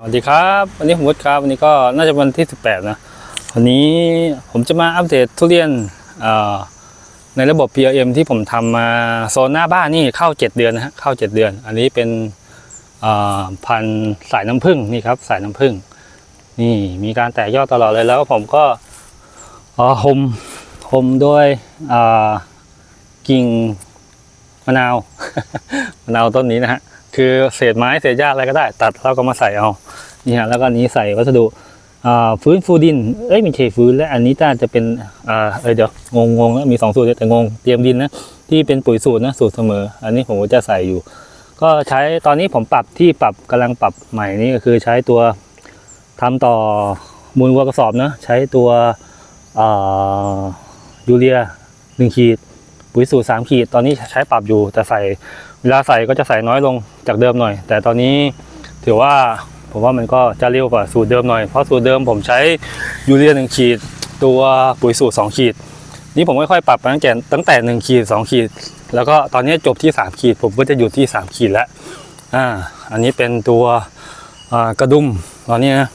สวัสดีครับวันนี้ผมวุฒิครับวันนี้ก็น่าจะวันที่ 18 นะวันนี้ผมจะมาอัปเดตทุเรียนในระบบ PRM ที่ผมทำมาโซนหน้าบ้านนี่เข้า 7 เดือนนะฮะเข้า 7 เดือน อันนี้เป็นพันสายน้ำผึ้งนี่ครับสายน้ำผึ้งนี่มีการแตกยอดตลอดเลยแล้วผมก็เอ่อห่มห่มด้วยกิ่งมะนาวมะนาวต้นนี้นะฮะ คือเศษไม้เศษหญ้าอะไรก็ได้ ตัดแล้วก็มาใส่เอานี่ฮะแล้วก็นี้ใส่วัสดุฟื้นฟูดิน เอ้ยม่ใช่ฟื้นและอันนี้น่าจะเป็นอ่าเอเดี๋ยวงงงๆแล้วมีสองสูตรแต่งงเตรียมดินนะที่เป็นปุ๋ยสูตรนะสูตรเสมอ อันนี้ผมก็จะใส่อยู่ ก็ใช้ตอนนี้ผมปรับที่ปรับกำลังปรับใหม่นี่ก็คือใช้ตัวทำต่อมูลวัวกระสอบนะใช้ตัวยูเรียหนึ่งขีด ปุ๋ยสูตรสามขีด ตอนนี้ใช้ปรับอยู่แต่ใส่ เวลาใส่ก็จะใส่น้อยลงจากเดิมหน่อย แต่ตอนนี้ถือว่าผมว่ามันก็จะเร็วกว่าสูตรเดิมหน่อย เพราะสูตรเดิมผมใช้ยูเรียหนึ่งขีด ตัวปุ๋ยสูตรสองขีด นี่ผมค่อยๆปรับตั้งแต่ตั้งแต่หนึ่งขีดสองขีด แล้วก็ตอนนี้จบที่สามขีด ผมก็จะอยู่ที่สามขีดแล้วอ่าอันนี้เป็นตัวกระดุมตอนนี้นะ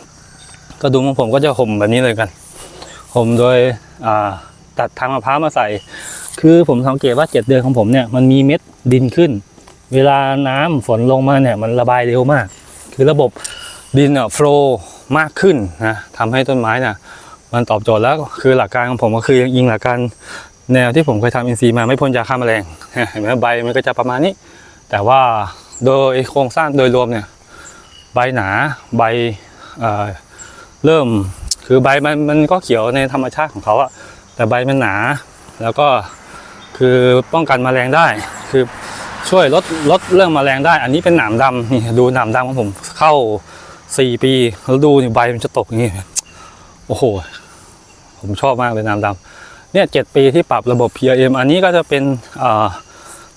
กระดุมของผมก็จะห่มแบบนี้เลยกันห่มโดยตัดทางมะพร้าวมาใส่ คือผมสังเกตว่าเจ็ดเดือนของผมเนี่ยมันมีเม็ดดินขึ้น เวลาน้ำฝนลงมาเนี่ยมันระบายเร็วมาก คือระบบดินเนี่ยโฟล์มากขึ้นนะทำให้ต้นไม้น่ะมันตอบโจทย์แล้วคือหลักการของผมก็คือยิงหลักการแนวที่ผมเคยทำอินทรีย์มาไม่พ้นยาฆ่าแมลงเห็นไหมใบมันก็จะประมาณนี้ แต่ว่าโดยโครงสร้างโดยรวมเนี่ยใบหนาใบเเริ่มคือใบมันมันก็เขียวในธรรมชาติของเขาอะแต่ใบมันหนา แล้วก็คือป้องกันแมลงได้ คือ ช่วยลดลดเรื่องแมลงได้ อันนี้เป็นหนามดำนี่ดูหนามดำของผมเข้า 4 ปี แล้วดูนี่ใบมันจะตกอย่างนี้โอ้โห ผมชอบมากเลยหนามดำเนี่ยเจ็ดปีที่ปรับระบบ PRM อันนี้ก็จะเป็น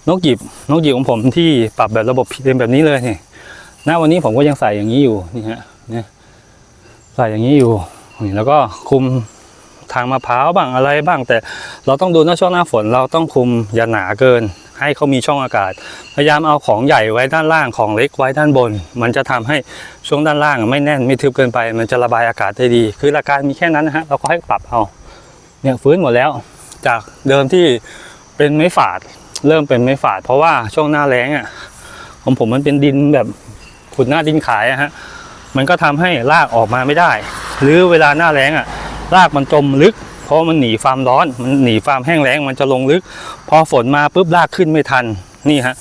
นกหยิบนกหยิบของผมที่ปรับแบบระบบ PRM แบบนี้เลยนี่ณวันนี้ผมก็ยังใส่อย่างนี้อยู่นี่ฮะเนี่ยใส่อย่างนี้อยู่นี่แล้วก็คุมทางมะพร้าวบ้างอะไรบ้างแต่เราต้องดูนะช่วงหน้าฝนเราต้องคุมอย่าหนาเกิน ให้เขามีช่องอากาศ พยายามเอาของใหญ่ไว้ด้านล่างของเล็กไว้ด้านบน มันจะทำให้ช่วงด้านล่างไม่แน่นไม่ทึบเกินไป มันจะระบายอากาศได้ดี คือหลักการมีแค่นั้นนะฮะเราก็ให้ปรับเอาเนี่ยฟื้นหมดแล้ว จากเดิมที่เป็นไม้ฝาด เริ่มเป็นไม้ฝาด เพราะว่าช่วงหน้าแล้งอะของผมมันเป็นดินแบบขุดหน้าดินขายอะฮะมันก็ทำให้รากออกมาไม่ได้ หรือเวลาหน้าแล้งอะรากมันจมลึก เพราะมันหนีความร้อน มันหนีความแห้งแล้งมันจะลงลึก พอฝนมาปุ๊บรากขึ้นไม่ทันนี่ฮะ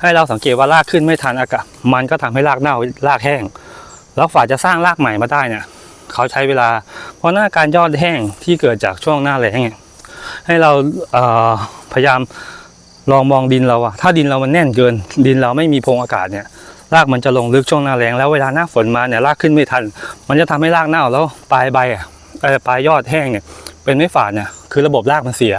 ให้เราสังเกตว่ารากขึ้นไม่ทันอากาศมันก็ทำให้รากเน่ารากแห้ง แล้วฝ่าจะสร้างรากใหม่มาได้เนี่ยเขาใช้เวลา เพราะหน้าการยอดแห้งที่เกิดจากช่วงหน้าแล้งเนี่ยให้เราเพยายามลองมองดินเราอะถ้าดินเรามันแน่นเกิน ดินเราไม่มีโพรงอากาศเนี่ยรากมันจะลงลึกช่วงหน้าแล้งแล้วเวลาหน้าฝนมาเนี่ยรากขึ้นไม่ทัน มันจะทำให้รากเน่าแล้วปลายใบอะปลายยอดแห้งเนี่ย เป็นไม่ฝาดเนี่ยคือระบบรากมันเสีย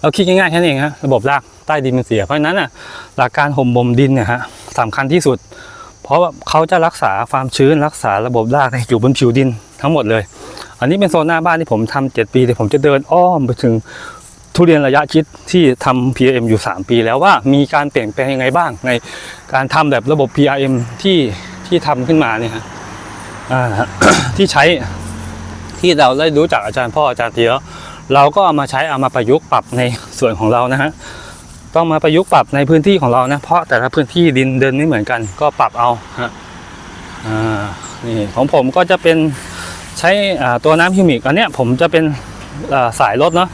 เราคิดง่ายๆแค่นั้เองฮะระบบรากใต้ดินมันเสียเพราะฉะนั้นอะหลักการห่มบ่มดินเนี่ยฮะสำคัญที่สุด เพราะว่าเขาจะรักษาความชื้นรักษาระบบรากอยู่บนผิวดินทั้งหมดเลย อันนี้เป็นโซนหน้าบ้านที่ผมทำเจ็ดปีแต่ผมจะเดินอ้อมไปถึงทุเรียนระยะชิดที่ทำ PRM อยู่ 3 ปีแล้วว่ามีการเปลี่ยนแปลงยังไงบ้าง ในการทำแบบระบบ PRM ที่ที่ทำขึ้นมาเนี่ยฮะที่ใช้ ที่เราได้รู้จากอาจารย์พ่ออาจารย์เตียวเราก็เอามาใช้เอามาประยุกต์ปรับในส่วนของเรานะฮะต้องมาประยุกต์ปรับในพื้นที่ของเรานะเพราะแต่ละพื้นที่ดินเดินไม่เหมือนกัน ก็ปรับเอาฮะอ่านี่ของผมก็จะเป็นใช้อ่าตัวน้ำฮิวมิกอันเนี้ยผมจะเป็นอ่าสายรถเนาะ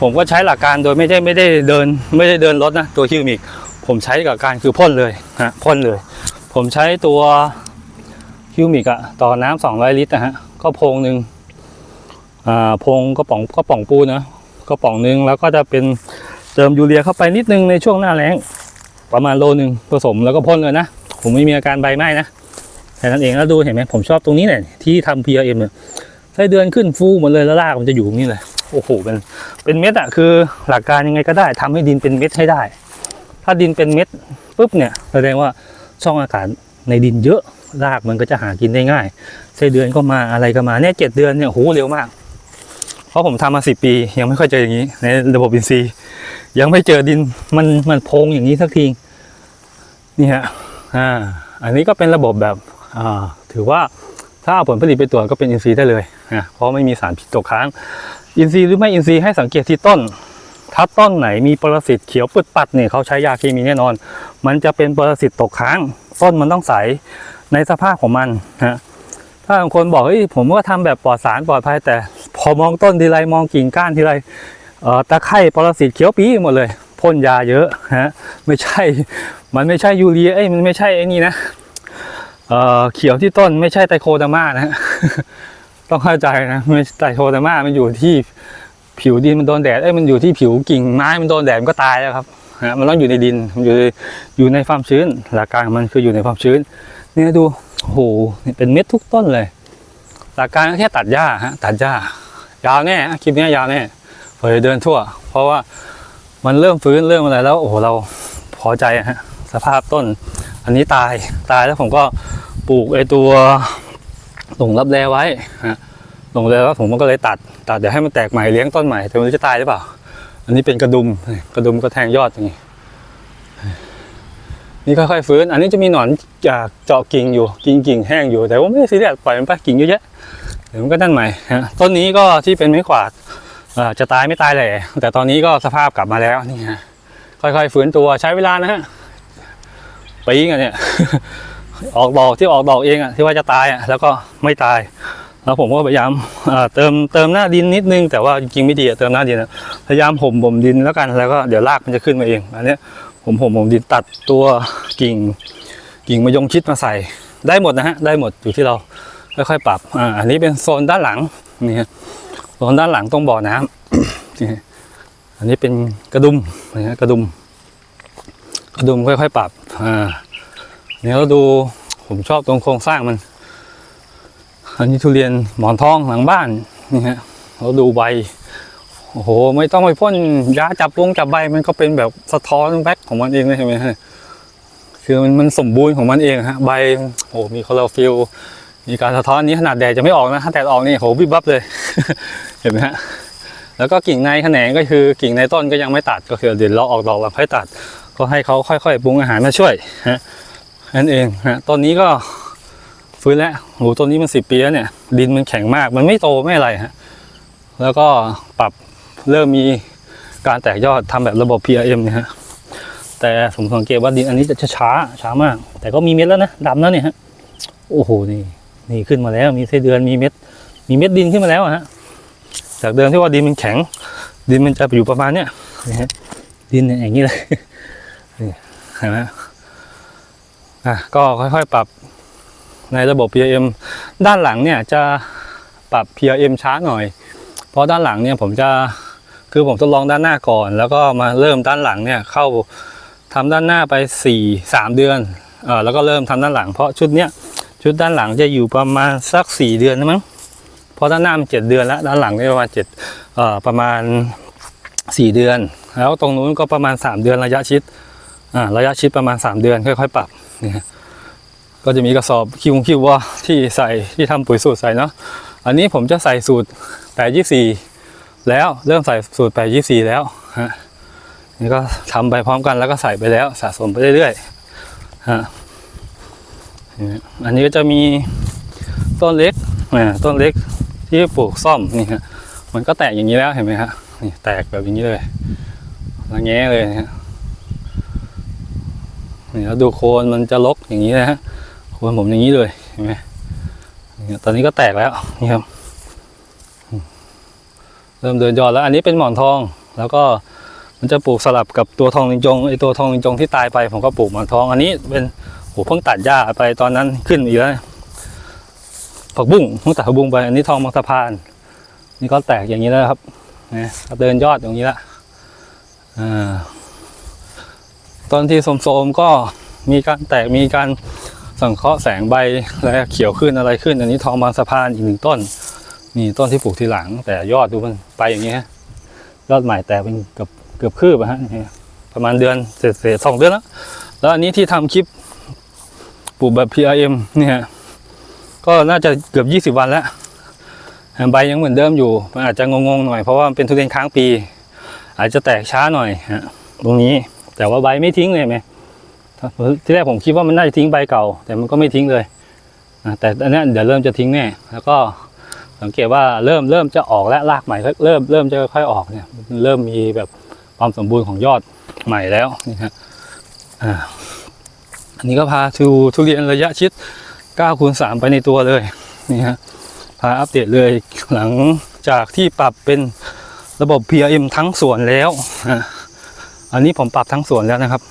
ผมก็ใช้หลักการโดยไม่ได้ไม่ได้เดินไม่ได้เดินรถนะตัวฮิวมิกผมใช้กับการคือพ่นเลยฮะพ่นเลย ผมใช้ตัวฮิวมิกอะต่อน้ำ200 ลิตรนะฮะก็โพงหนึ่ง พงกระป๋องกระป๋องปูนะกระป๋องหนึงแล้วก็จะเป็นเติมยูเรียเข้าไปนิดนึงในช่วงหน้าแล้ง ประมาณโลหนึ่งผสมแล้วก็พ่นเลยนะ ผมไม่มีอาการใบไหม้นะแค่นั้นเองแล้วดูเห็นไหมผมชอบตรงนี้เนี่ยที่ทำ PRM เนี่ยไส้เดือนขึ้นฟูหมดเลยแล้วรากมันจะอยู่ตรงนี้เลยโอ้โหเป็นเป็นเม็ดอะคือหลักการยังไงก็ได้ทำให้ดินเป็นเม็ดให้ได้ ถ้าดินเป็นเม็ดปุ๊บเนี่ยแสดงว่าช่องอากาศในดินเยอะรากมันก็จะหากินได้ง่ายไส้เดือนก็มาอะไรก็มาเนี่ยเจ็ดเดือนเนี่ยโหเร็วมาก ราะผมทำมาสิปี ยังไม่ค่อยเจออย่างนี้ ในระบบอินทรีย์ยังไม่เจอดินมันมันโพงอย่างนี้สักทีนี่ฮะอ่าอันนี้ก็เป็นระบบแบบอ่าถือว่าถ้าเอาผลผลิตไปตรวจก็เป็นอินทรีย์ได้เลยนะเพราะไม่มีสารพิษตกค้าง อินทรีย์หรือไม่อินทรีย์ให้สังเกตที่ต้น ถ้าต้นไหนมีปรสิตเขียวปึดปัดเนี่ยเขาใช้ยาเคมีแน่นอน มันจะเป็นปรสิตตกค้าง ต้นมันต้องใสในสภาพของมันนะถ้าบางคนบอกเฮ้ยผมก็ทำแบบปลอดสารปลอดภัยแต่ พอมองต้นทีไรมองกิ่งก้านทีไรเอ่อตะไคร่ปรสิตเขียวปีหมดเลยพ่นยาเยอะฮะไม่ใช่มันไม่ใช่ยูเรียเอ้ยมันไม่ใช่ไอ้นี่นะเอ่อเขียวที่ต้นไม่ใช่ไตโคดามานะต้องเข้าใจนะไม่ไตโคดามามันอยู่ที่ผิวดินมันโดนแดดเอ้ยมันอยู่ที่ผิวกิ่งไม้มันโดนแดดมันก็ตายแล้วครับฮะมันต้องอยู่ในดินมันอยู่ในอยู่ในความชื้น หลักการของมันคืออยู่ในความชื้นเนี่ยดูโหเป็นเม็ดทุกต้นเลย หลักการก็แค่ตัดหญ้าฮะตัดหญ้า ยาวแน่คลิปนี้ยาวแน่เผยเดินทั่ว เพราะว่ามันเริ่มฟื้นเริ่มอะไรแล้วโอ้โหเราพอใจฮะสภาพต้น อันนี้ตายตายแล้วผมก็ปลูกไอตัวหลงรับแรไว้ฮะหลงแรแล้วผมก็เลยตัด ตัดเดี๋ยวให้มันแตกใหม่เลี้ยงต้นใหม่แต่ไมันจะตายหรือเปล่า อันนี้เป็นกระดุมกระดุมก็แทงยอดอย่างนี้นี่ค่อยๆฟื้น อันนี้จะมีหนอนจากเจาะกิ่งอยู่กิ่งกิ่งแห้งอยู่แต่ว่าไม่ได้ซีเรียสปล่อยมันไปกิ่งเยอะแยะ ดี๋ยวมันก็นั่นใหม่ต้นนี้ก็ที่เป็นไม้ขวาดจะตายไม่ตายเลยแต่ตอนนี้ก็สภาพกลับมาแล้วนี่ฮะค่อยๆฟื้นตัวใช้เวลานะฮะปีกันเนี่ยออกดอกที่ออกดอกเองอะที่ว่าจะตายอะแล้วก็ไม่ตาย แล้วผมก็พยายามเติมเติมหน้าดินนิดนึง แต่ว่าจริงๆไม่ดีเติมหน้าดินพยายามห่มบ่มดินแล้วกันแล้วก็เดี๋ยวรากมันจะขึ้นมาเองอันนี้ผมผมผมดินตัดตัวกิ่ง กิ่งมะยงชิดมาใส่ได้หมดนะฮะได้หมดอยู่ที่เรา ค่อยๆปรับอ่าอันนี้เป็นโซนด้านหลังนี่ฮะโซนด้านหลังตรงบ่อน้ำนี่อันนี้เป็นกระดุมนะฮะกระดุม กระดุมค่อยๆปรับอ่าเนี่ยเราดูผมชอบตรงโครงสร้างมัน อันนี้ทุเรียนหมอนทองหลังบ้านนี่ฮะเราดูใบโอ้โห ไม่ต้องไปพ่นยาจับวงจับใบมันก็เป็นแบบสะท้อนแบ็คของมันเองเลยใช่ไหมฮะคือมันมันสมบูรณ์ของมันเองฮะใบโอ้โหมีคลอโรฟิล มีการสะท้อนนี้ขนาดแดดจะไม่ออกนะถ้าแดดออกนี่โหวิบวับเลย เห็นไหมฮะแล้วก็กิ่งในแขนงก็คือกิ่งในต้นก็ยังไม่ตัดก็คือเดี๋ยวเราออกดอกเราค่อยตัด ก็ให้เขาค่อยๆปรุงอาหารมาช่วยฮะนั่นเองฮะต้นนี้ก็ฟื้นแล้วโหต้นนี้มันสิบปีแล้วเนี่ยดินมันแข็งมากมันไม่โตไม่อะไรฮะแล้วก็ปรับเริ่มมีการแตกยอดทำแบบระบบ PRM เนี่ยฮะแต่ผมสังเกตว่าดินอันนี้จะช้าช้ามาก แต่ก็มีเม็ดแล้วนะดำแล้วเนี่ยฮะโอ้โหนี่ นี่ขึ้นมาแล้วมีไส้เดือนมีเม็ด มีเม็ดดินขึ้นมาแล้วฮะจากเดิมที่ว่าดินมันแข็ง ดินมันจะอยู่ประมาณเนี้ยนี่ฮะดินเนี่ยอย่างนี้เลยนี่เห็นไหมอะก็ค่อยๆปรับในระบบ PRM ด้านหลังเนี่ยจะปรับ PRM ช้าหน่อย เพราะด้านหลังเนี่ยผมจะคือผมทดลองด้านหน้าก่อน แล้วก็มาเริ่มด้านหลังเนี่ยเข้าทำด้านหน้าไปสี่สามเดือนเออแล้วก็เริ่มทำด้านหลัง เพราะชุดเนี้ย ชุดด้านหลังจะอยู่ประมาณสักสี่เดือนนะมั้งเพราะด้านหน้ามันเจ็ดเดือนแล้วด้านหลังเนี่ยประมาณเจ็ดประมาณสี่เดือน แล้วตรงนู้นก็ประมาณสามเดือนระยะชิดระยะชิดประมาณสามเดือนค่อยๆ ปรับนี่ฮะก็จะมีกระสอบคิวคิวว่าที่ใส่ที่ทำปุ๋ยสูตรใส่เนาะอันนี้ผมจะใส่สูตรแปดยี่สี่แล้วเริ่มใส่สูตรแปดยี่สี่แล้วฮะนี่ก็ทำไปพร้อมกันแล้วก็ใส่ไปแล้วสะสมไปเรื่อยๆฮะ อันนี้ก็จะมีต้นเล็กต้นเล็กที่ปลูกซ่อมนี่ฮะมันก็แตกอย่างนี้แล้วเห็นไหมฮะนี่แตกแบบอย่างนี้เลยละแงเลยนะฮะนี่แล้วดูโคนมันจะลกอย่างนี้นะฮะโคนผมอย่างนี้เลยเห็นไหมตอนนี้ก็แตกแล้วนี่ครับเริ่มเดินยอดแล้ว อันนี้เป็นหมอนทองแล้วก็มันจะปลูกสลับกับตัวทองลิงจงไอตัวทองลิงจงที่ตายไปผมก็ปลูกหมอนทอง อันนี้เป็น โหเพิ่งตัดหญ้าไปตอนนั้นขึ้นอีกแล้วผักบุ้งเพิ่งตัดผักบุ้งไปอันนี้ทองบางสะพาน นี่ก็แตกอย่างนี้แล้วครับนะเดินยอดอย่างนี้ละอ่าตอนที่โสมๆก็มีการแตกมีการสังเคราะห์แสงใบและเขียวขึ้นอะไรขึ้น อันนี้ทองบางสะพานอีกหนึ่งต้นนี่ต้นที่ปลูกทีหลัง แต่ยอดดูมันไปอย่างนี้ฮะยอดใหม่แต่เป็นเกือบเกือบคืบอะฮะประมาณเดือนเศษสองเดือนแล้วแล้วอันนี้ที่ทำคลิป ปลูกแบบ PRM เนี่ยฮะก็น่าจะเกือบยี่สิบวันแล้ว ใบยังเหมือนเดิมอยู่ มันอาจจะงงๆหน่อยเพราะว่ามันเป็นทุเรียนค้างปี อาจจะแตกช้าหน่อยฮะตรงนี้แต่ว่าใบไม่ทิ้งเลยไหมที่แรกผมคิดว่ามันน่าจะทิ้งใบเก่า แต่มันก็ไม่ทิ้งเลยอะแต่อันนี้เดี๋ยวเริ่มจะทิ้งแน่แล้วก็สังเกตว่าเริ่มเริ่มจะออกและรากใหม่เริ่มเริ่มจะค่อยๆออกเนี่ย เริ่มมีแบบความสมบูรณ์ของยอดใหม่แล้วนี่ฮะอ่า อันนี้ก็พาทูทุเรียนระยะชิด9คูณ3ไปในตัวเลยนี่ฮะพาอัปเดตเลยหลังจากที่ปรับเป็นระบบ PRM ทั้งส่วนแล้วอันนี้ผมปรับทั้งส่วนแล้วนะครับ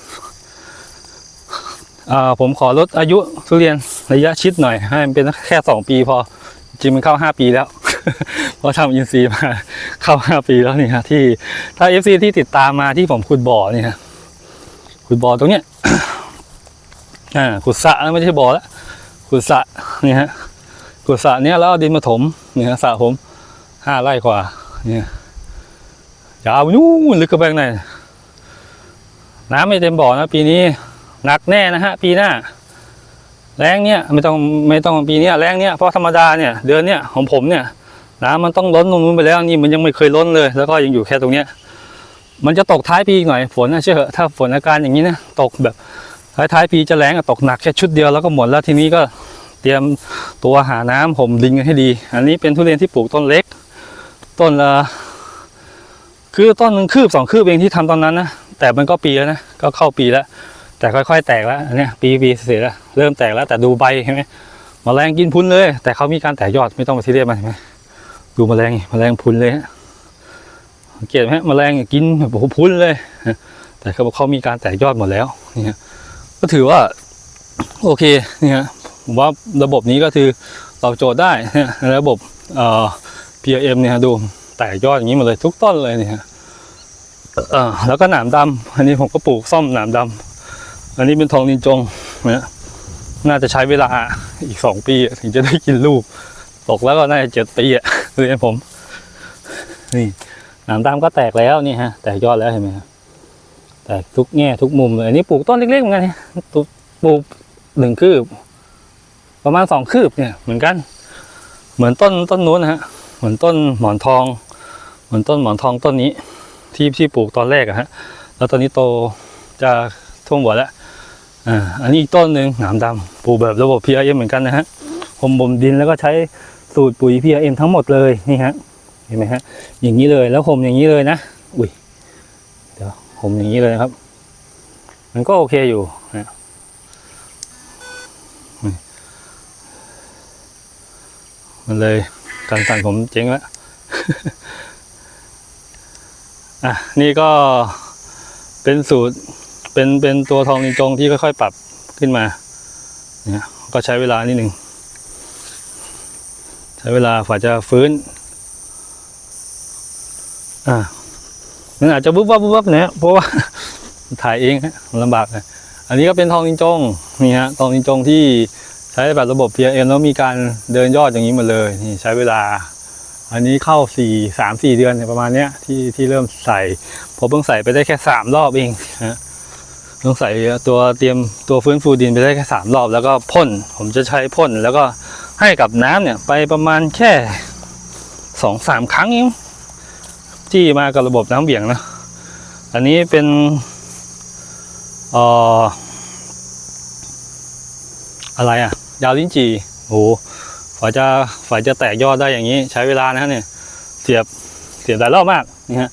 ผมขอลดอายุทุเรียนระยะชิดหน่อย ให้มันเป็นแค่สองปีพอจริงมันเข้าห้าปีแล้วเพราะทำอินซีมาเข้าห้าปีแล้วนี่ฮะที่ถ้าเอฟซีที่ติดตามมาที่ผมขุดบ่อเนี่ฮะขุดบ่อตรงเนี้ย อ่าขุดสระไม่ใช่บ่อแล้วขุดสระนี่ฮะขุดสระเนี้ยแล้วเอาดินมาถมนี่ฮะสระผมห้าไร่กว่าเนี่ยยาวนู่นลึกกระแบงในน้ำไม่เต็มบ่อนะปีนี้หนักแน่นะฮะ ปีหน้าแรงเนี่ยไม่ต้องไม่ต้องปีเนี้ยแรงเนี่ยเพราะธรรมดาเนี่ยเดือนเนี่ยของผมเนี่ยน้ำมันต้องล้นตรงนู้นไปแล้วนี่มันยังไม่เคยล้นเลย แล้วก็ยังอยู่แค่ตรงเนี้ยมันจะตกท้ายปีอีกหน่อยฝนนะเชื่อถ้าฝนอาการอย่างนี้นะตกแบบ ท้ายท้ายๆปีจะแรงตกหนักแค่ชุดเดียวแล้วก็หมดแล้วทีนี้ก็เตรียมตัวหาน้ำผมดินกันให้ดี อันนี้เป็นทุเรียนที่ปลูกต้นเล็ก ต้นละคือต้นหนึ่งคืบสองคืบเองที่ทำตอนนั้นนะแต่มันก็ปีแล้วนะก็เข้าปีแล้ว แต่ค่อยๆ แตกแล้วอันเนี้ยปีปีเสร็จแล้วเริ่มแตกแล้วแต่ดูใบเห็นไหมแมลงกินพุ้นเลย แต่เขามีการแตกยอดไม่ต้องไปซีเรียสมันเห็นไหมดูแมลงนี่แมลงพุ้นเลยฮะสังเกตไหมแมลงกินแบบพุ้นเลยแต่เขาบอกเขามีการแตกยอดหมดแล้วเนี่ย ก็ถือว่า โอเคเนี่ยผมว่าระบบนี้ก็คือตอบโจทย์ได้ระบบเอ่อ PRM เนี่ยดูแตกยอดอย่างนี้หมดเลยทุกต้นเลยเนี่ยแล้วก็หนามดำอันนี้ผมก็ปลูกซ่อมหนามดำอันนี้เป็นทองนินจงนะน่าจะใช้เวลาอีกสองปีถึงจะได้กินลูก ตกแล้วก็น่าจะเจ็ดปีอะเรียนผม นี่หนามดำก็แตกแล้วนี่ฮะ แตกยอดแล้วเห็นไหมฮะ แตกทุกแง่ทุกมุมเลยอันนี้ปลูกต้นเล็กๆเหมือนกันเนี่ยปลูกปลูกหนึ่งคืบ ประมาณสองคืบเนี่ยเหมือนกัน เหมือนต้นต้นนู้นนะฮะเหมือนต้นหมอนทอง เหมือนต้นหมอนทองต้นนี้ ที่ที่ปลูกตอนแรกอะฮะแล้วตอนนี้โตจะท่วมหัวแล้วอ่าอันนี้อีกต้นหนึ่งหนามดำปลูกแบบระบบ PRM เหมือนกันนะฮะผมบ่มดินแล้วก็ใช้สูตรปุ๋ย PRM ทั้งหมดเลยนี่ฮะเห็นไหมฮะอย่างนี้เลยแล้วผมอย่างนี้เลยนะอุ้ย ผมอย่างนี้เลยนะครับ มันก็โอเคอยู่นะนี่มันเลยการสั่นผมเจ๊งแล้วอะนี่ก็เป็นสูตรเป็นเป็นตัวทองนินจงที่ค่อยๆ ปรับขึ้นมาเนี่ยก็ใช้เวลานิดหนึ่งใช้เวลาฝ่าจะฟื้นอ่า มันอาจจะวุบวับวุบวับเนี่ยเพราะว่าถ่ายเองฮะมันลำบากเลยอันนี้ก็เป็นทองนินจงนี่ฮะทองนินจงที่ใช้แบบระบบ PRM แล้วมีการเดินยอดอย่างนี้หมาเลยนี่ใช้เวลา อันนี้เข้าสี่สามสี่เดือนประมาณเนี้ยที่ที่เริ่มใส่ผมเพิ่งใส่ไปได้แค่สามรอบเองฮะต้องใส่ตัวเตรียมตัวฟื้นฟูดินไปได้แค่สามรอบแล้วก็พ่นผมจะใช้พ่นแล้วก็ให้กับน้ำเนี่ยไปประมาณแค่สองสามครั้งเอง ที่มากับระบบน้ำเบี่ยงนะ อันนี้เป็นเอ่ออะไรอะยาวลิ้นจี่โอ้โหฝ่าจะฝ่าจะแตกยอดได้อย่างนี้ ใช้เวลานะฮะเนี่ยเสียบเสียบหลายรอบมากนี่ฮะ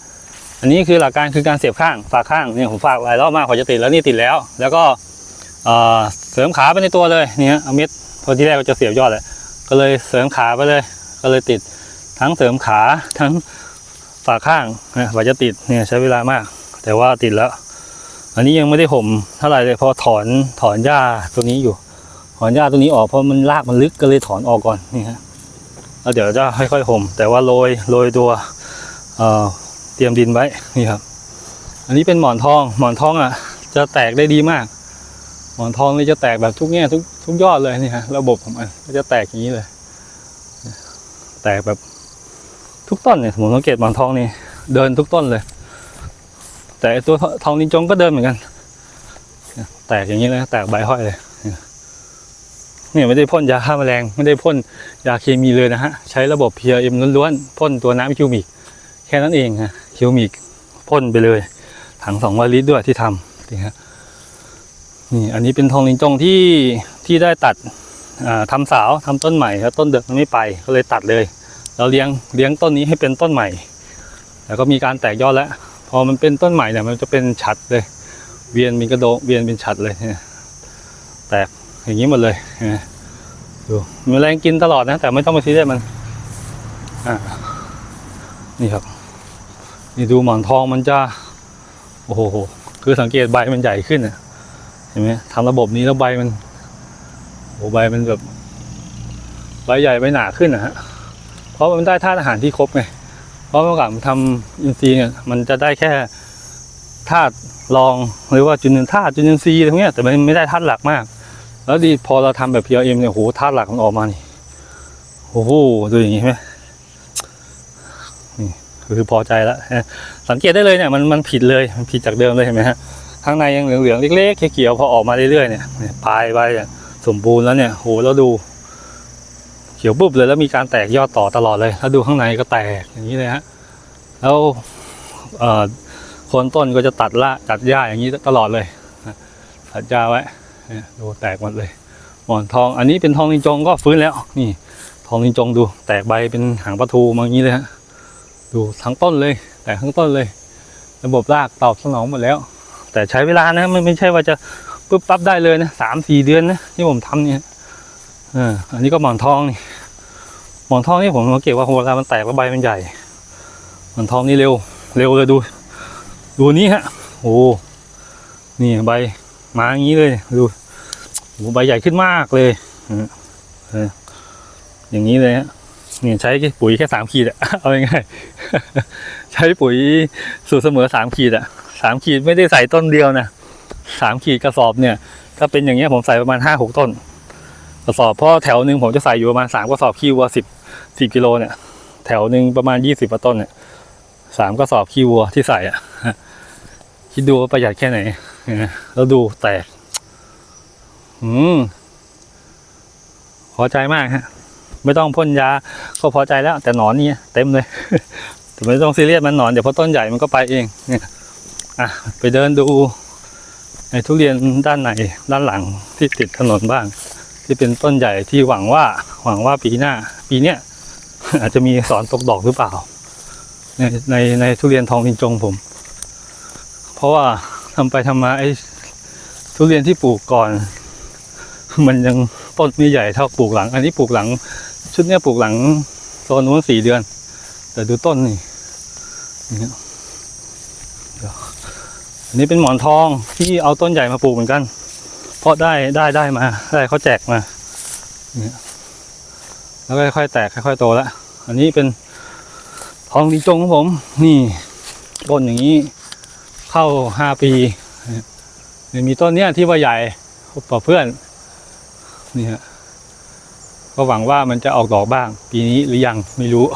อันนี้คือหลักการคือการเสียบข้างฝากข้างเนี่ยผมฝากหลายรอบมากกว่าจะติดแล้วนี่ติดแล้ว แล้วก็เอ่อเสริมขาไปในตัวเลยเนี่ยเอาเม็ดพอที่แรกก็จะเสียบยอดแหละก็เลยเสริมขาไปเลย ก็เลยติดทั้งเสริมขาทั้ง ฝาข้างนะกว่าจะติดเนี่ยใช้เวลามาก แต่ว่าติดแล้ว อันนี้ยังไม่ได้ห่มเท่าไหร่เลยเพอถอนถอนหญ้าตัวนี้อยู่ ถอนหญ้าตัวนี้ออกเพราะมันรากมันลึกก็เลยถอนออกก่อนนี่ฮะแล้วเดี๋ยวจะค่อยๆห่ม แต่ว่าโรยโรยตัวเอ่อเตรียมดินไว้นี่ครับ อันนี้เป็นหมอนทองหมอนทองอะ จะแตกได้ดีมาก หมอนทองนี่จะแตกแบบทุกแง่ทุกทุกยอดเลยนี่ฮะระบบของมันก็จะแตกอย่างนี้เลย แตกแบบ ทุกต้นเนี่ยผมสังเกตหมอนทองนี่เดินทุกต้นเลย แต่ตัวทองนินจงก็เดินเหมือนกัน แตกอย่างนี้เลยแตกใบห้อยเลยเนี่ยไม่ได้พ่นยาฆ่าแมลงไม่ได้พ่นยาเคมีเลยนะฮะ ใช้ระบบ PRM ล้วนๆพ่นตัวน้ำคิวมิกแค่นั้นเองฮะคิวมิกพ่นไปเลย ถังสองลิตรด้วยที่ทำนี่ฮะนี่อันนี้เป็นทองลิงจงที่ที่ได้ตัดอ่าทำสาวทำต้นใหม่แล้วต้นเดิมมันไม่ไปก็เลยตัดเลย เราเลี้ยงเลี้ยงต้นนี้ให้เป็นต้นใหม่ แล้วก็มีการแตกยอดแล้ว พอมันเป็นต้นใหม่เนี่ยมันจะเป็นฉัดเลย เวียนเป็นกระโดงเวียนเป็นฉัดเลยแตกอย่างนี้หมดเลยดูมีแรงกินตลอดนะ แต่ไม่ต้องไปซีเรียสมันอ่านี่ครับ นี่ดูหมอนทองมันจะโอ้โหคือสังเกตใบมันใหญ่ขึ้นนะเห็นไหมทำระบบนี้แล้วใบมันโอ้ใบมันแบบใบใหญ่ใบหนาขึ้นนะฮะ เพราะมันได้ธาตุอาหารที่ครบไง เพราะเมื่อก่อนทำอินทรีย์เนี่ยมันจะได้แค่ธาตุรองหรือว่าจุลินธาตุจุลินทรีย์อะไรพวกเนี้ยแต่มันไม่ได้ธาตุหลักมาก แล้วดีพอเราทำแบบ PRM เนี่ยโหธาตุหลักมันออกมานี่โอ้โหดูอย่างงี้ไหมนี่คือพอใจแล้วสังเกตได้เลยเนี่ยมันมันผิดเลยมันผิดจากเดิมเลยเห็นไหมฮะข้างในยังเหลืองๆเล็กๆเขียวๆพอออกมาเรื่อยๆเนี่ยปลายใบสมบูรณ์แล้วเนี่ยโหแล้วดู ขียวปุ๊บเลยแล้วมีการแตกยอดต่อตลอดเลยแล้วดูข้างในก็แตกอย่างนี้เลยฮะแล้วโคนต้นก็จะตัดละตัดหญ้าอย่างนี้ตลอดเลยตัดหญ้าไว้ดูแตกหมดเลยหมอนทอง อันนี้เป็นทองลิงจงก็ฟื้นแล้วนี่ ทองลิงจงดู แตกใบเป็นหางปลาทูมาอย่างนี้เลยฮะดูทั้งต้นเลย แตกทั้งต้นเลย ระบบรากตอบสนองหมดแล้ว แต่ใช้เวลานะไม่ไม่ใช่ว่าจะปุ๊บปั๊บได้เลยนะสามสี่เดือนนะที่ผมทำเนี่ย อออันนี้ก็หมอนทองนี่หมอนทองนี่ผมสังเกตว่าเวลามันแตกแล้วใบมันใหญ่ หมอนทองนี่เร็ว เร็วเลยดู ดูนี้ฮะ โอ้นี่ใบมาอย่างนี้เลยดูโอ้ใบใหญ่ขึ้นมากเลยอย่างนี้เลยฮะเนี่ยใช้ปุ๋ยแค่สามขีดอะเอาง่ายๆใช้ปุ๋ยสูตรเสมอสามขีดอะสามขีดไม่ได้ใส่ต้นเดียวนะสามขีดกระสอบเนี่ย ถ้าเป็นอย่างเงี้ยผมใส่ประมาณห้าหกต้น กระสอบเพราะแถวหนึ่งผมจะใส่อยู่ประมาณสามกระสอบขี้วัวสิบสิบกิโลเนี่ย แถวหนึ่งประมาณยี่สิบต้นเนี่ยสามกระสอบขี้วัวที่ใส่อะคิดดูว่าประหยัดแค่ไหนเนี่ยแล้วดูแตก อืมพอใจมากฮะ ไม่ต้องพ่นยาก็พอใจแล้ว แต่หนอนนี่เต็มเลยแต่ไม่ต้องซีเรียสมันหนอนเดี๋ยวพอต้นใหญ่มันก็ไปเองเนี่ยอะไปเดินดูในทุเรียนด้านในด้านหลังที่ติดถนนบ้าง ที่เป็นต้นใหญ่ที่หวังว่าหวังว่าปีหน้า ปีเนี้ยอาจจะมีสอนตกดอกหรือเปล่า ในในในทุเรียนทองลินจงผม เพราะว่าทำไปทำมาไอ้ทุเรียนที่ปลูกก่อน มันยังต้นไม่ใหญ่เท่าปลูกหลัง อันนี้ปลูกหลัง ชุดเนี้ยปลูกหลังโซนนู้นสี่เดือน แต่ดูต้นนี่นี่อันนี้เป็นหมอนทองที่เอาต้นใหญ่มาปลูกเหมือนกัน เพราะได้ได้ได้มา ได้เขาแจกมาเนี่ยแล้วก็ค่อยๆแตกค่อยๆโตแล้วอันนี้เป็นทองดีจงของผม นี่ต้นอย่างนี้เข้าห้าปีเนี่ยมีต้นเนี้ยที่ว่าใหญ่กว่าเพื่อนนี่ฮะก็หวังว่ามันจะออกดอกบ้าง ปีนี้หรือยังไม่รู้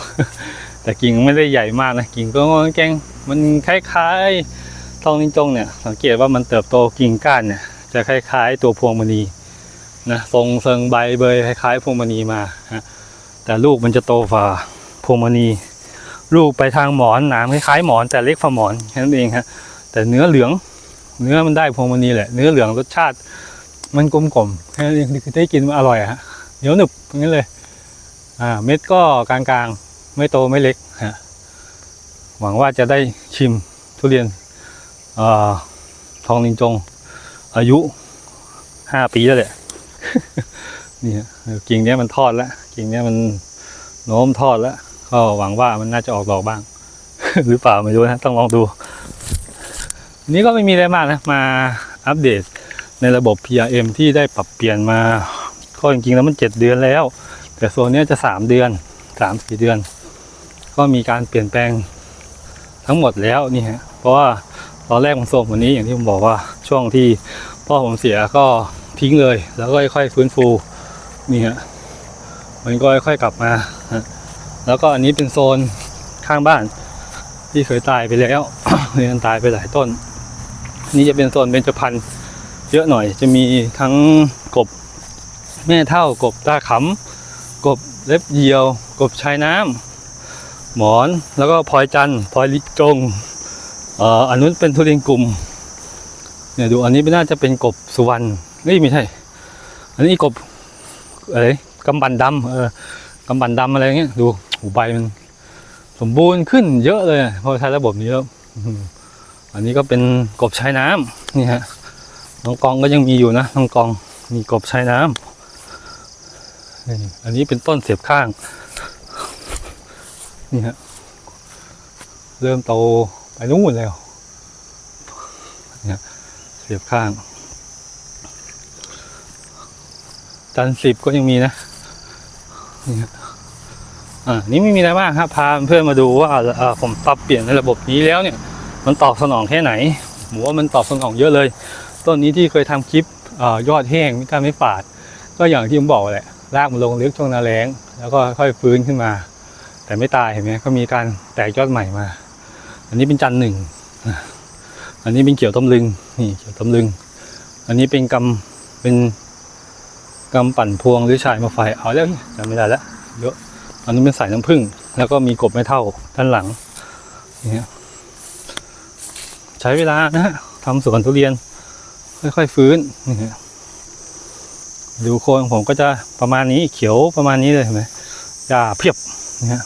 แต่กิ่งไม่ได้ใหญ่มากนะกิ่งก็แกงมันคล้ายๆทองนินจงเนี่ย สังเกตว่ามันเติบโตกิ่งก้านเนี่ย จะคล้ายๆ ตัวพวงมณีนะทรงเซิงใบเบยคล้ายๆ พวงมณีมาฮะแต่ลูกมันจะโตฝ่าพวงมณี ลูกไปทางหมอนหนามคล้ายๆหมอนแต่เล็กฝ่าหมอนแค่นั้นเองฮะแต่เนื้อเหลืองเนื้อมันได้พวงมณีแหละเนื้อเหลืองรสชาติมันกลมกล่อมแค่นั้นเองคือได้กินมันอร่อยฮะเหนียวหนึบอย่างนี้เลยอ่าเม็ดก็กลางๆไม่โตไม่เล็กฮะหวังว่าจะได้ชิมทุเรียนเอ่อทองลิงจง อายุห้าปีแล้วแหละนี่กิ่งเนี้ยมันทอดแล้ว กิ่งเนี้ยมันโน้มทอดแล้ว ก็หวังว่ามันน่าจะออกดอกบ้าง หรือเปล่าไม่รู้นะต้องลองดู นี้ก็ไม่มีอะไรมากนะ มาอัปเดตในระบบ PRM ที่ได้ปรับเปลี่ยนมาก็จริงๆแล้วมันเจ็ดเดือนแล้ว แต่โซนนี้จะสามเดือนสามสี่เดือน ก็มีการเปลี่ยนแปลงทั้งหมดแล้วนี่ฮะเพราะว่าตอนแรกผมโซมวันนี้อย่างที่ผมบอกว่า ช่วงที่พ่อผมเสียก็ทิ้งเลย แล้วก็ค่อยๆฟื้นฟูนี่ฮะมันก็ค่อยๆกลับมา แล้วก็อันนี้เป็นโซนข้างบ้าน ที่เคยตายไปแล้วเนี่ยมันตายไปหลายต้น นี่จะเป็นโซนเบญจพรรณเยอะหน่อย จะมีทั้งกบแม่เท่ากบตาขำกบเล็บเยียว กบชายน้ำหมอนแล้วก็พลอยจันทร์พลอยลิจงอออันนู้นเป็นทุเรียนกลุ่ม เนี่ยดูอันนี้ไม่น่าจะเป็นกบสุวรรณเอ้ยไม่ใช่ อันนี้กบอะไรกำบันดำเออกำบันดำอะไรเงี้ยดูหูใบมัน สมบูรณ์ขึ้นเยอะเลยพอใช้ระบบนี้แล้วอันนี้ก็เป็นกบชายน้ำนี่ฮะน้องกองก็ยังมีอยู่นะน้องกองมีกบชายน้ำนี่อันนี้เป็นต้นเสียบข้าง นี่ฮะเริ่มโตไปนู่นแล้วนี่ฮะ เสียบข้างจันสิบก็ยังมีนะนี่อ่านี่ไม่มีอะไรมากครับ พาเพื่อนมาดูว่าผมปรับเปลี่ยนในระบบนี้แล้วเนี่ย มันตอบสนองแค่ไหนผมว่ามันตอบสนองเยอะเลย ต้นนี้ที่เคยทำคลิปอยอดแห้งไม่กล้าไม่ฝาด ก็อย่างที่ผมบอกแหละรากมันลงลึกช่วงนาแล้ง แล้วก็ค่อยฟื้นขึ้นมา แต่ไม่ตายเห็นไหมก็มีการแตกยอดใหม่มา อันนี้เป็นจันหนึ่ง อันนี้เป็นเขียวตำลึงนี่เขียวตำลึง อันนี้เป็นกำเป็นกำปั่นพวงหรือชายมาไฟเอาแล้วจำไม่ได้แล้วเยอะอันนี้เป็นสายน้ำผึ้งแล้วก็มีกบไม่เท่าด้านหลังนี่ใช้เวลานะฮะทำสวนทุเรียน ค่อยๆฟื้นนี่ดูโคนของผมก็จะประมาณนี้เขียวประมาณนี้เลยเห็นไหมหญ้าเพียบนี่ฮะ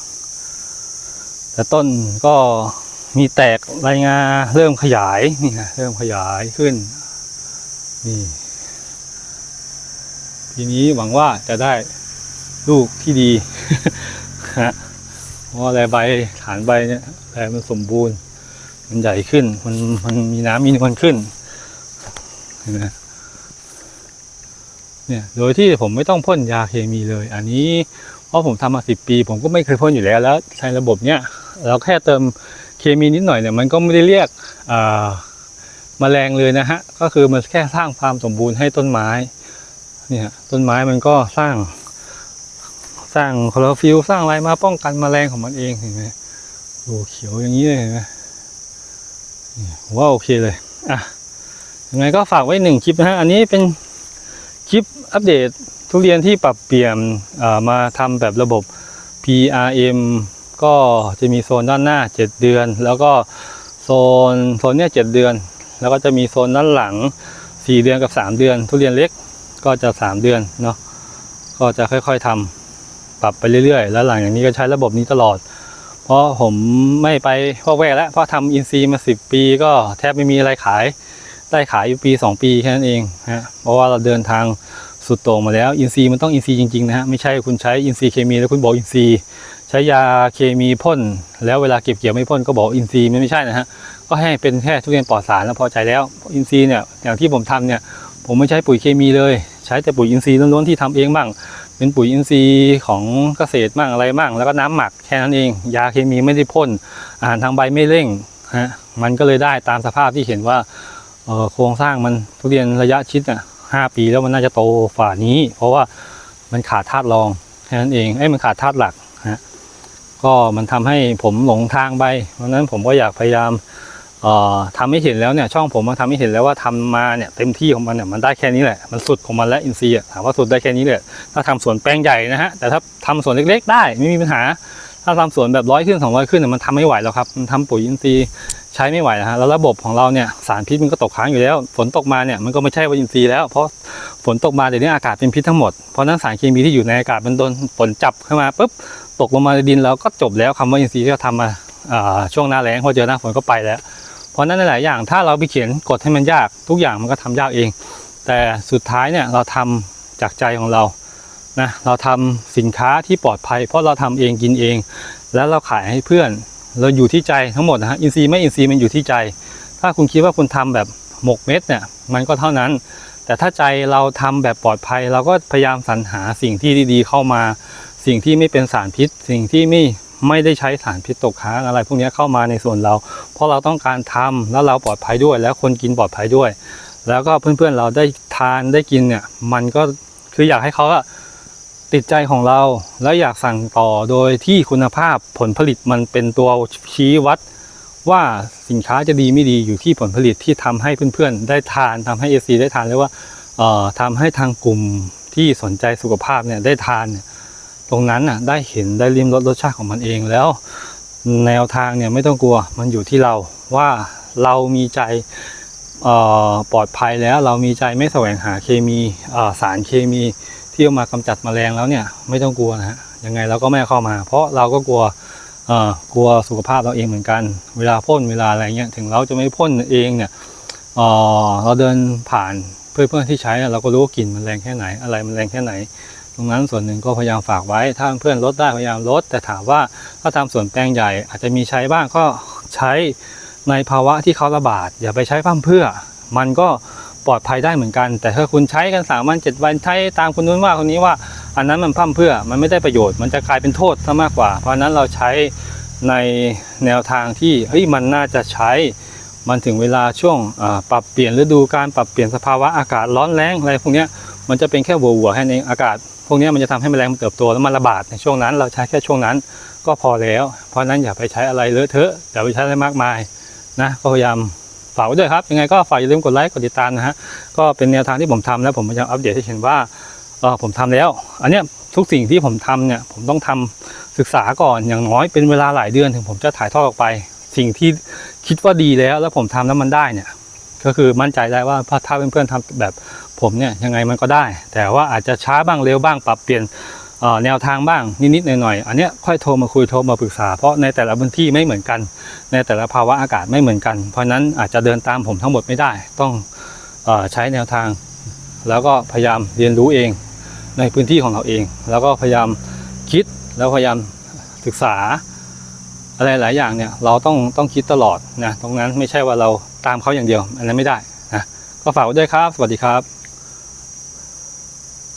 แต่ต้นก็ มีแตกรายงาเริ่มขยายนี่ฮะเริ่มขยายขึ้น นี่ทีนี้หวังว่าจะได้ลูกที่ดีฮะเพราะอะไรใบฐานใบเนี่ยแผลมันสมบูรณ์ มันใหญ่ขึ้น มันมันมีน้ำมีนวลขึ้นเห็นไหมเนี่ยโดยที่ผมไม่ต้องพ่นยาเคมีเลย อันนี้เพราะผมทำมาสิบปี ผมก็ไม่เคยพ่นอยู่แล้วแล้วใช้ระบบเนี้ยเราแค่เติม เคมีนิดหน่อยเนี่ยมันก็ไม่ได้เรียกอ่าแมลงเลยนะฮะก็คือมันแค่สร้างความสมบูรณ์ให้ต้นไม้เนี่ยต้นไม้มันก็สร้าง สร้างคลอโรฟิลสร้างอะไรมาป้องกันแมลงของมันเองเห็นไหมดูเขียวอย่างนี้เลยเห็นไหมว่าโอเคเลยอะยังไงก็ฝากไว้หนึ่งคลิปนะฮะอันนี้เป็นคลิปอัปเดตทุเรียนที่ปรับเปลี่ยนมาทำแบบระบบ PRM ก็จะมีโซนด้านหน้า 7 เดือน แล้วก็โซนโซนเนี้ย7เดือน แล้วก็จะมีโซนด้านหลัง 4 เดือนกับ 3 เดือน ทุเรียนเล็กก็จะ 3 เดือนเนาะก็จะค่อยๆทำปรับไปเรื่อยๆ แล้วหลังจากนี้ก็ใช้ระบบนี้ตลอด เพราะผมไม่ไปพวกแวกแล้วเพราะทำอินซีมาสิบปีก็แทบไม่มีอะไรขาย ได้ขายอยู่ปีสองปีแค่นั้นเองฮะเพราะว่าเราเดินทางสุดโต่งมาแล้วอินซีมันต้องอินซีจริงๆนะฮะไม่ใช่คุณใช้อินซีเคมีแล้วคุณบอกอินซี ใช้ยาเคมีพ่นแล้วเวลาเก็บเกี่ยวไม่พ่นก็บอกอินซีย์มันไม่ใช่นะฮะก็ให้เป็นแค่ทุเรียนปลอดสารแล้วพอใจแล้วอินซีย์เนี่ยอย่างที่ผมทำเนี่ยผมไม่ใช้ปุ๋ยเคมีเลย ใช้แต่ปุ๋ยอินทรีย์ล้วนๆที่ทำเองบ้างเป็นปุ๋ยอินทรีย์ของเกษตรบ้างอะไรบ้างแล้วก็น้ำหมักแค่นั้นเอง ยาเคมีไม่ได้พ่นอาหารทางใบไม่เร่งฮะมันก็เลยได้ตามสภาพที่เห็นว่าโครงสร้างมันทุเรียนระยะชิดอะห้าปีแล้วมันน่าจะโตฝ่านี้ เพราะว่ามันขาดธาตุรองแค่นั้นเองไอ้มันขาดธาตุหลักฮะ ก็มันทำให้ผมหลงทางไปเพราะนั้นผมก็อยากพยายามเอ่อทำให้เห็นแล้วเนี่ยช่องผมมาทำให้เห็นแล้วว่าทำมาเนี่ยเต็มที่ของมันเนี่ยมันได้แค่นี้แหละมันสุดของมันและอินซีย์อะถามว่าสุดได้แค่นี้เลยถ้าทำสวนแปลงใหญ่นะฮะแต่ถ้าทำสวนเล็ก ๆ ได้ไม่มีปัญหา ถ้าทำสวนแบบร้อยขึ้นสองร้อยขึ้นเนี่ยมันทำไม่ไหวแล้วครับมันทำปุ๋ยอินทรีใช้ไม่ไหวนะฮะแล้วระบบของเราเนี่ยสารพิษมันก็ตกค้างอยู่แล้ว ฝนตกมาเนี่ยมันก็ไม่ใช่ว่าอินทรีแล้วเพราะ ฝนตกมาเดี๋ยวนี้อากาศเป็นพิษทั้งหมด เพราะนั้นสารเคมีที่อยู่ในอากาศมันโดนฝนจับเข้ามาปุ๊บตกลงมาในดินแล้วก็จบแล้วคำว่าอินทรีย์ที่เราทำมาช่วงหน้าแล้งพอเจอหน้าฝนก็ไปแล้ว เพราะนั้นหลายอย่างถ้าเราไปเขียนกฎให้มันยากทุกอย่างมันก็ทำยากเอง แต่สุดท้ายเนี่ยเราทำจากใจของเรานะเราทำสินค้าที่ปลอดภัย เพราะเราทำเองกินเอง แล้วเราขายให้เพื่อน เราอยู่ที่ใจทั้งหมดนะฮะอินซีย์ไม่อินซีย์มันอยู่ที่ใจ ถ้าคุณคิดว่าคุณทำแบบหมกเม็ดเนี่ยมันก็เท่านั้น แต่ถ้าใจเราทำแบบปลอดภัย เราก็พยายามสรรหาสิ่งที่ดีๆ เข้ามา สิ่งที่ไม่เป็นสารพิษ สิ่งที่ไม่ไม่ได้ใช้สารพิษตกค้างอะไร พวกนี้เข้ามาในส่วนเรา เพราะเราต้องการทำแล้วเราปลอดภัยด้วย แล้วคนกินปลอดภัยด้วย แล้วก็เพื่อนๆเราได้ทานได้กินเนี่ย มันก็คืออยากให้เขาอะติดใจของเราแล้วอยากสั่งต่อโดยที่คุณภาพผลผลิตมันเป็นตัวชี้วัด ว่าสินค้าจะดีไม่ดีอยู่ที่ผลผลิตที่ทำให้เพื่อนๆ ได้ทานทำให้เอซีได้ทานแล้วว่าเอ่อทำให้ทางกลุ่มที่สนใจสุขภาพเนี่ยได้ทานเนี่ยตรงนั้นน่ะได้เห็นได้ริมรสรสชาติของมันเองแล้ว แนวทางเนี่ยไม่ต้องกลัวมันอยู่ที่เราว่าเรามีใจเอ่อปลอดภัยแล้วเรามีใจไม่แสวงหาเคมีเอ่อสารเคมีที่เอามากำจัดแมลงแล้วเนี่ยไม่ต้องกลัวนะฮะยังไงเราก็ไม่เข้ามา เพราะเราก็กลัว กลัวสุขภาพเราเองเหมือนกัน เวลาพ่นเวลาอะไรเงี้ยถึงเราจะไม่พ่นเองเนี่ยเราเดินผ่านเพื่อนๆที่ใช้เราก็รู้กลิ่นมันแรงแค่ไหนอะไรมันแรงแค่ไหน ตรงนั้นส่วนหนึ่งก็พยายามฝากไว้ถ้าเพื่อนลดได้พยายามลด แต่ถามว่าถ้าทำส่วนแปลงใหญ่อาจจะมีใช้บ้างก็ใช้ในภาวะที่เขาระบาด อย่าไปใช้พร่ำเพื่อ มันก็ปลอดภัยได้เหมือนกัน แต่ถ้าคุณใช้กันสามวันเจ็ดวันใช้ตามคนนู้นว่าคนนี้ว่า อันนั้นมันพร่ำเพื่อมันไม่ได้ประโยชน์ มันจะกลายเป็นโทษซะมากกว่า เพราะนั้นเราใช้ในแนวทางที่เฮ้ยมันน่าจะใช้มันถึงเวลาช่วงปรับเปลี่ยนฤดูการปรับเปลี่ยนสภาวะอากาศร้อนแรงอะไรพวกนี้มันจะเป็นแค่วัววัวๆแค่นี้นเองอากาศ พวกนี้มันจะทำให้แมลงมันเติบโตแล้วมันระบาดในช่วงนั้น เราใช้แค่ช่วงนั้นก็พอแล้ว เพราะฉะนั้นอย่าไปใช้อะไรเลอะเทอะอย่าไปใช้อะไรมากมายนะก็พยายามฝากไว้ด้วยครับยังไงก็ฝากอย่าลืมกดไลค์กดติดตามนะฮะก็เป็นแนวทางที่ผมทำแล้วผมพยายามอัปเดตให้เห็นว่า เออผมทำแล้ว อันเนี้ยทุกสิ่งที่ผมทำเนี่ยผมต้องทำศึกษาก่อนอย่างน้อยเป็นเวลาหลายเดือนถึงผมจะถ่ายทอดออกไป สิ่งที่คิดว่าดีแล้ว แล้วผมทำแล้วมันได้เนี่ย ก็คือมั่นใจได้ว่าถ้าเพื่อนๆทำแบบผมเนี่ยยังไงมันก็ได้ แต่ว่าอาจจะช้าบ้างเร็วบ้างปรับเปลี่ยนแนวทางบ้างนิดๆหน่อยๆอันเนี้ยค่อยโทรมาคุยโทรมาปรึกษาเพราะในแต่ละพื้นที่ไม่เหมือนกัน ในแต่ละภาวะอากาศไม่เหมือนกัน เพราะฉนั้นอาจจะเดินตามผมทั้งหมดไม่ได้ ต้องอใช้แนวทาง แล้วก็พยายามเรียนรู้เอง ในพื้นที่ของเราเอง แล้วก็พยายามคิดแล้วพยายามศึกษาอะไรหลายอย่างเนี่ยเราต้องต้องคิดตลอดนะตรงนั้นไม่ใช่ว่าเราตามเขาอย่างเดียวอันนั้นไม่ได้นะก็ฝากไว้ด้วยครับ สวัสดีครับ